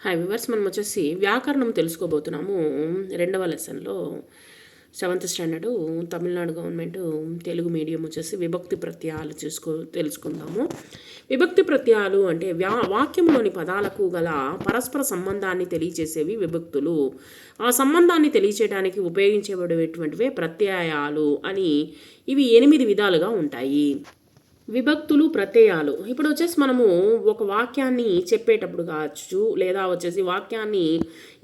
Hi viewers మనం వచ్చేసి వ్యాకరణం తెలుసుకోబోతున్నాము. రెండవ లెసన్లో seventh standard Tamil Nadu government Telugu medium వచ్చేసి విభక్తి ప్రత్యయాలు చూసుకో తెలుసుకుందాము. విభక్తి ప్రత్యయాలు అంటే వ్యా వాక్యంలోని పదాలకు గల పరస్పర సంబంధాన్ని తెలియచేసేవి విభక్తులు. ఆ సంబంధాన్ని తెలియచేయడానికి ఉపయోగించబడేటువంటివే ప్రత్యయాలు అని ఇవి ఎనిమిది విధాలుగా ఉంటాయి. విభక్తులు ప్రత్యయాలు. ఇప్పుడు వచ్చేసి మనము ఒక వాక్యాన్ని చెప్పేటప్పుడు కావచ్చు లేదా వచ్చేసి వాక్యాన్ని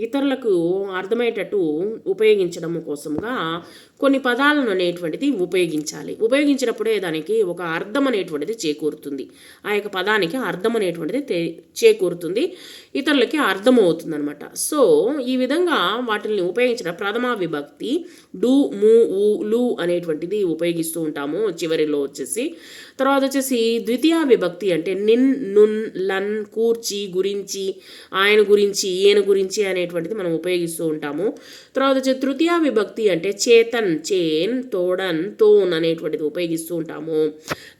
ఇతరులకు అర్థమయ్యేటట్టు ఉపయోగించడం కోసంగా కొన్ని పదాలను అనేటువంటిది ఉపయోగించాలి. ఉపయోగించినప్పుడే దానికి ఒక అర్థం అనేటువంటిది చేకూరుతుంది. ఆ యొక్క పదానికి అర్థం అనేటువంటిది చేకూరుతుంది. ఇతరులకి అర్థమవుతుంది అనమాట సో ఈ విధంగా వాటిని ఉపయోగించిన ప్రథమ విభక్తి డు ము ఊ లు అనేటువంటిది ఉపయోగిస్తూ ఉంటాము చివరిలో వచ్చేసి. తర్వాత తర్వాత వచ్చేసి ద్వితీయ విభక్తి అంటే నిన్ నున్ లన్ కూర్చి గురించి ఆయన గురించి ఈయన గురించి అనేటువంటిది మనం ఉపయోగిస్తూ ఉంటాము. తర్వాత వచ్చి తృతీయ విభక్తి అంటే చేతన్ చేన్ తోడన్ తోన్ అనేటువంటిది ఉపయోగిస్తూ ఉంటాము.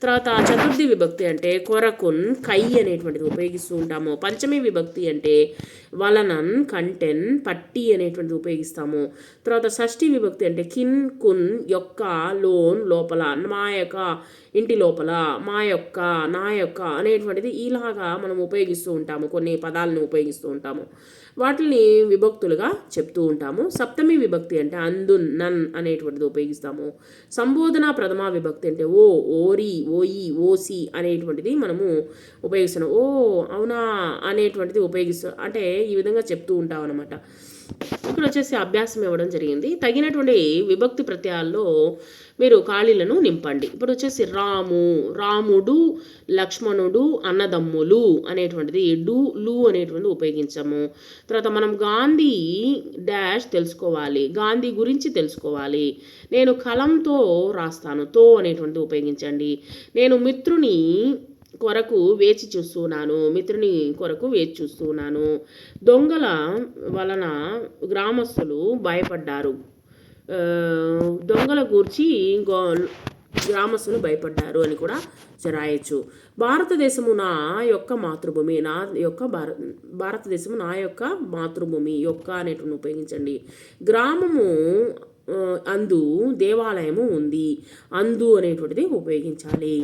తర్వాత చతుర్థి విభక్తి అంటే కొరకున్ కై అనేటువంటిది ఉపయోగిస్తూ ఉంటాము. పంచమి విభక్తి అంటే వలనన్ కంటెన్ పట్టి అనేటువంటిది ఉపయోగిస్తాము. తర్వాత షష్ఠి విభక్తి అంటే కిన్ కున్ యొక్క లోన్ లోపల మాయక ఇంటి లోపల మా యొక్క నా యొక్క అనేటువంటిది ఇలాగా మనం ఉపయోగిస్తూ ఉంటాము. కొన్ని పదాలను ఉపయోగిస్తూ ఉంటాము. వాటిని విభక్తులుగా చెప్తూ ఉంటాము. సప్తమి విభక్తి అంటే అందు నన్ అనేటువంటిది ఉపయోగిస్తాము. సంబోధన ప్రథమ విభక్తి అంటే ఓ ఓరి ఓయి ఓసి అనేటువంటిది మనము ఉపయోగిస్తున్నాం. ఓ అవునా అనేటువంటిది ఉపయోగిస్తాం అంటే ఈ విధంగా చెప్తూ ఉంటాం అనమాట ఇక్కడ వచ్చేసి అభ్యాసం ఇవ్వడం జరిగింది. తగినటువంటి విభక్తి ప్రత్యయాల్లో మీరు ఖాళీలను నింపండి. ఇప్పుడు వచ్చేసి రాము రాముడు లక్ష్మణుడు అన్నదమ్ములు అనేటువంటిది డు లు అనేటువంటిది ఉపయోగించాము. తర్వాత మనం గాంధీ డాష్ తెలుసుకోవాలి గాంధీ గురించి తెలుసుకోవాలి. నేను కలంతో రాస్తాను తో అనేటువంటిది ఉపయోగించండి. నేను మిత్రుని కొరకు వేచి చూస్తున్నాను మిత్రుని కొరకు వేచి చూస్తున్నాను. దొంగల వలన గ్రామస్తులు భయపడ్డారు. దొంగల గూర్చి గో గ్రామస్తులు భయపడ్డారు అని కూడా రాయొచ్చు. భారతదేశము నా యొక్క మాతృభూమి నా యొక్క భారత భారతదేశము నా యొక్క మాతృభూమి యొక్క అనేటువంటి ఉపయోగించండి. గ్రామము అందు దేవాలయము ఉంది. అందు అనేటువంటిది ఉపయోగించాలి.